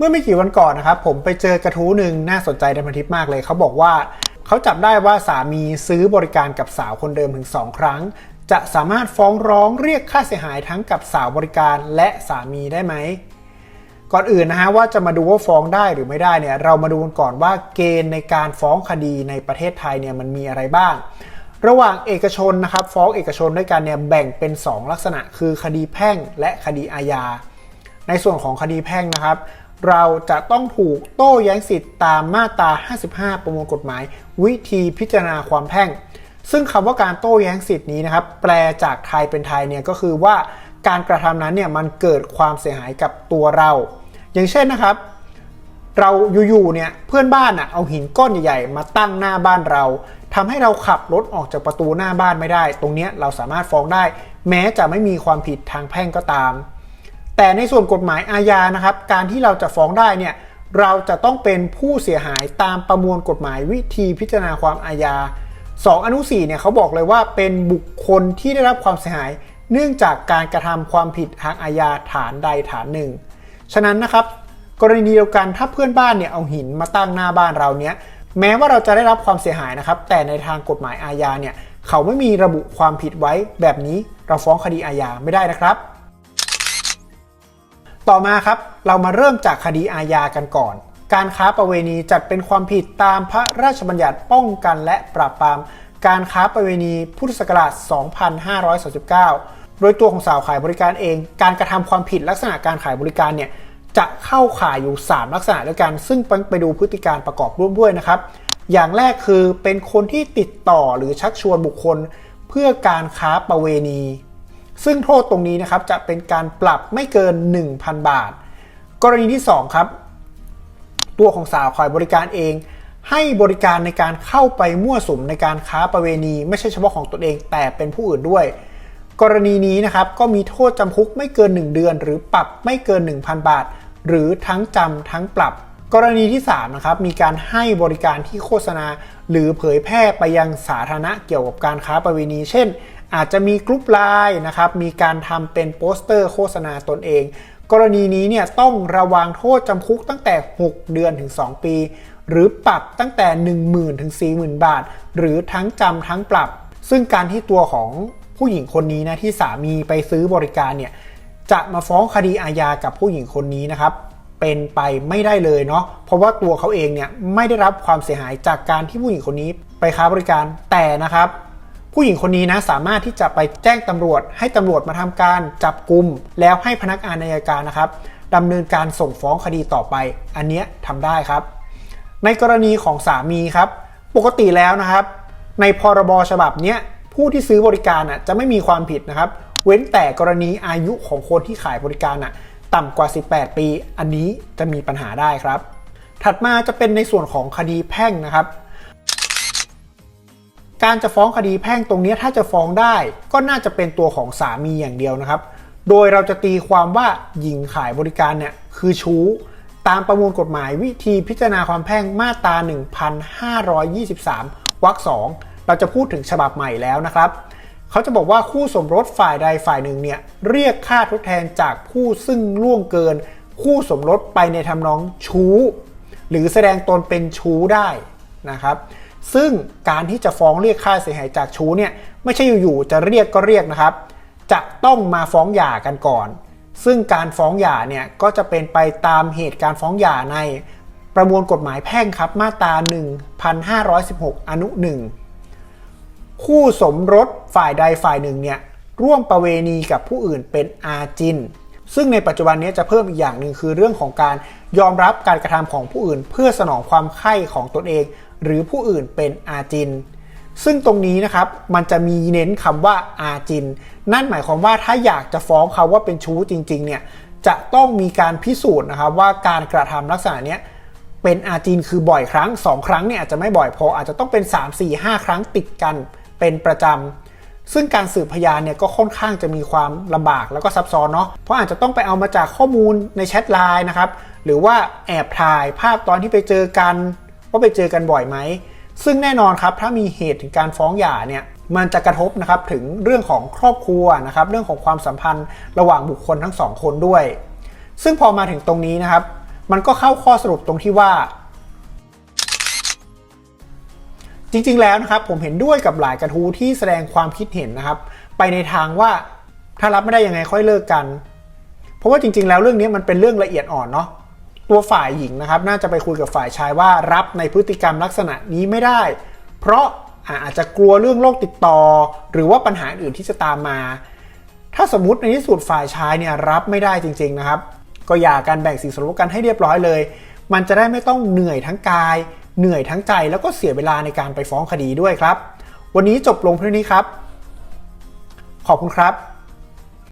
เมื่อไม่กี่วันก่อนนะครับผมไปเจอกระทู้หนึ่งน่าสนใจในพันทิปมากเลย เขาบอกว่าเขาจับได้ว่าสามีซื้อบริการกับสาวคนเดิมถึง 2 ครั้ง จะสามารถฟ้องร้องเรียกค่าเสียหายทั้งกับสาวบริการและสามีได้ไหมก่อนอื่นนะฮะว่าจะมาดูว่าฟ้องได้หรือไม่ได้เนี่ยเรามาดูกันก่อนว่าเกณฑ์ในการฟ้องคดีในประเทศไทยเนี่ยมันมีอะไรบ้าง ระหว่างเอกชนนะครับฟ้องเอกชนด้วยกันเนี่ยแบ่งเป็น 2 ลักษณะคือคดีแพ่งและคดีอาญาในส่วนของคดีแพ่งนะครับ เราจะต้องถูกโต้แย้งสิทธิ์ตามมาตรา 55 ประมวลกฎหมาย วิธีพิจารณาความแพ่ง ซึ่งคำว่าการโต้แย้งสิทธิ์นี้นะครับ แปลจากไทยเป็นไทยเนี่ยก็คือว่าการกระทำนั้นเนี่ยมันเกิดความเสียหายกับตัวเรา อย่างเช่นนะครับ เราอยู่ๆเนี่ยเพื่อนบ้านอะเอาหินก้อนใหญ่ๆมาตั้งหน้าบ้านเราทำให้เราขับรถออกจากประตูหน้าบ้านไม่ได้ ตรงเนี้ยเราสามารถฟ้องได้ แม้จะไม่มีความผิดทางแพ่งก็ตาม แต่ในส่วนกฎหมายอาญานะครับ การที่เราจะฟ้องได้เนี่ยเราจะต้องเป็นผู้เสียหายตามประมวลกฎหมายวิธีพิจารณาความอาญา 2 อนุ4เนี่ยเขาบอกเลยว่าเป็นบุคคลที่ได้รับความเสียหาย เนื่องจากการกระทำความผิดทางอาญาฐานใดฐานหนึ่ง ฉะนั้นนะครับ กรณีเดียวกันถ้าเพื่อนบ้านเนี่ยเอาหินมาตั้งหน้าบ้านเราเนี้ยแม้ว่าเราจะได้รับความเสียหายนะครับ แต่ในทางกฎหมายอาญาเนี่ยเขาไม่มีระบุความผิดไว้แบบนี้เราฟ้องคดีอาญาไม่ได้นะครับ ต่อมาครับเรามาเริ่มจากคดีอาญากันก่อน การค้าประเวณีจัดเป็นความผิดตามพระราชบัญญัติป้องกันและปราบปราม การค้าประเวณีพุทธศักราช 2539 โดยตัวของสาวขายบริการเอง การกระทำความผิดลักษณะการขายบริการเนี่ยจะเข้าข่ายอยู่ 3 ลักษณะด้วยกัน ซึ่งไปดูพฤติการประกอบร่วมด้วยนะครับ อย่างแรกคือเป็นคนที่ติดต่อหรือชักชวนบุคคล เพื่อการค้าประเวณี ซึ่งโทษตรงนี้นะครับจะเป็นการปรับไม่เกิน 1,000 บาท กรณีที่ 2 ครับ ตัวของสาวขายบริการเอง ให้บริการในการเข้าไปมั่วสุมในการค้าประเวณี ไม่ใช่เฉพาะของตนเองแต่เป็นผู้อื่นด้วย กรณีนี้นะครับก็มีโทษจำคุกไม่เกิน 1 เดือน หรือปรับไม่เกิน 1,000 บาท หรือทั้งจำทั้งปรับกรณีที่ 3 นะครับ มีการให้บริการที่โฆษณา หรือเผยแพร่ไปยังสาธารณะเกี่ยวกับการค้าประเวณี เช่น อาจจะมีกรุ๊ปไลน์นะครับมีการทำเป็นโปสเตอร์โฆษณาตนเอง กรณีนี้เนี่ยต้องระวังโทษจำคุกตั้งแต่ 6 เดือนถึง 2 ปี หรือปรับตั้งแต่ 10,000ถึง40,000 บาท หรือทั้งจำทั้งปรับ ซึ่งการที่ตัวของผู้หญิงคนนี้นะที่สามีไปซื้อบริการเนี่ยจะมาฟ้องคดีอาญากับผู้หญิงคนนี้นะครับเป็นไปไม่ได้เลยเนาะเพราะว่าตัวเขาเองเนี่ยไม่ได้รับความเสียหายจากการที่ผู้หญิงคนนี้ไปค้าบริการแต่นะครับ ผู้หญิงคนนี้นะสามารถที่จะไปแจ้งตำรวจ ให้ตำรวจมาทำการจับกลุ่มแล้วให้พนักงานอัยการนะครับดำเนินการส่งฟ้องคดีต่อไป อันเนี้ยทำได้ครับ ในกรณีของสามีครับ ปกติแล้วนะครับ ในพรบฉบับเนี้ยผู้ที่ซื้อบริการน่ะจะไม่มีความผิดนะครับ เว้นแต่กรณีอายุของคนที่ขายบริการน่ะต่ำกว่า 18 ปี อันนี้จะมีปัญหาได้ครับ ถัดมาจะเป็นในส่วนของคดีแพ่งนะครับ การจะฟ้องคดีแพ่งตรงนี้ถ้าจะฟ้องได้ ก็น่าจะเป็นตัวของสามีอย่างเดียวนะครับ โดยเราจะตีความว่าหญิงขายบริการเนี่ยคือชู้ ตามประมวลกฎหมายวิธีพิจารณาความแพ่งมาตรา 1523 วรรคสองเราจะพูดถึงฉบับใหม่แล้วนะครับเขาจะบอกว่าคู่สมรสฝ่ายใดฝ่ายหนึ่งเนี่ยเรียกค่าทดแทนจากผู้ซึ่งล่วงเกิน คู่สมรสไปในทำนองชู้ หรือแสดงตนเป็นชู้ได้นะครับ ซึ่งการที่จะฟ้องเรียกค่าเสียหายจากชู้เนี่ยไม่ใช่อยู่ๆจะเรียกก็เรียกนะครับ จะต้องมาฟ้องหย่ากันก่อน ซึ่งการฟ้องหย่าเนี่ยก็จะเป็นไปตามเหตุการฟ้องหย่าในประมวลกฎหมายแพ่งครับมาตรา 1516 อนุ 1 คู่สมรสฝ่ายใดฝ่ายหนึ่งเนี่ยร่วมประเวณีกับผู้อื่นเป็นอาจิน ซึ่งในปัจจุบันนี้จะเพิ่มอีกอย่างหนึ่งคือเรื่องของการ ยอมรับการกระทำของผู้อื่น เพื่อสนองความใคร่ของตนเอง หรือผู้อื่นเป็นอาจิน ซึ่งตรงนี้นะครับมันจะมีเน้นคำว่าอาจิน นั่นหมายความว่าถ้าอยากจะฟ้องเขาว่าเป็นชู้จริงๆเนี่ยจะต้องมีการพิสูจน์นะครับว่าการกระทำลักษณะนี้เป็นอาจินคือบ่อยครั้ง 2 ครั้งเนี่ยอาจจะไม่บ่อยพออาจจะต้องเป็น 3 4 5 ครั้งติดกันเป็นประจำซึ่งการสืบพยานเนี่ยก็ค่อนข้างจะมีความลำบากแล้วก็ซับซ้อนเนาะ เพราะอาจจะต้องไปเอามาจากข้อมูลในแชทไลน์นะครับ หรือว่าแอบถ่ายภาพตอนที่ไปเจอกัน ว่าไปเจอกันบ่อยไหม ซึ่งแน่นอนครับถ้ามีเหตุถึงการฟ้องหย่าเนี่ยมันจะกระทบนะครับถึงเรื่องของครอบครัวนะครับเรื่องของความสัมพันธ์ระหว่างบุคคลทั้งสองคนด้วย ซึ่งพอมาถึงตรงนี้นะครับ มันก็เข้าข้อสรุปตรงที่ว่า จริงๆแล้วนะครับผมเห็นด้วยกับหลายกระทู้ที่แสดงความคิดเห็นนะครับ ไปในทางว่าถ้ารับไม่ได้ยังไงค่อยเลิกกัน เพราะว่าจริงๆ แล้วเรื่องนี้มันเป็นเรื่องละเอียดอ่อนเนาะ ตัวฝ่ายหญิงนะครับ น่าจะไปคุยกับฝ่ายชายว่ารับในพฤติกรรมลักษณะนี้ไม่ได้ เพราะอาจจะกลัวเรื่องโรคติดต่อ หรือว่าปัญหาอื่นที่จะตามมา ถ้าสมมติในที่สุดฝ่ายชายเนี่ยรับไม่ได้จริง ๆนะครับ ก็อย่าการแบ่งสินสมรสกันให้เรียบร้อยเลย มันจะได้ไม่ต้องเหนื่อยทั้งกาย เหนื่อยทั้งใจแล้วก็เสียเวลาในการไปฟ้องคดีด้วยครับ วันนี้จบลงเพียงนี้ครับ ขอบคุณครับ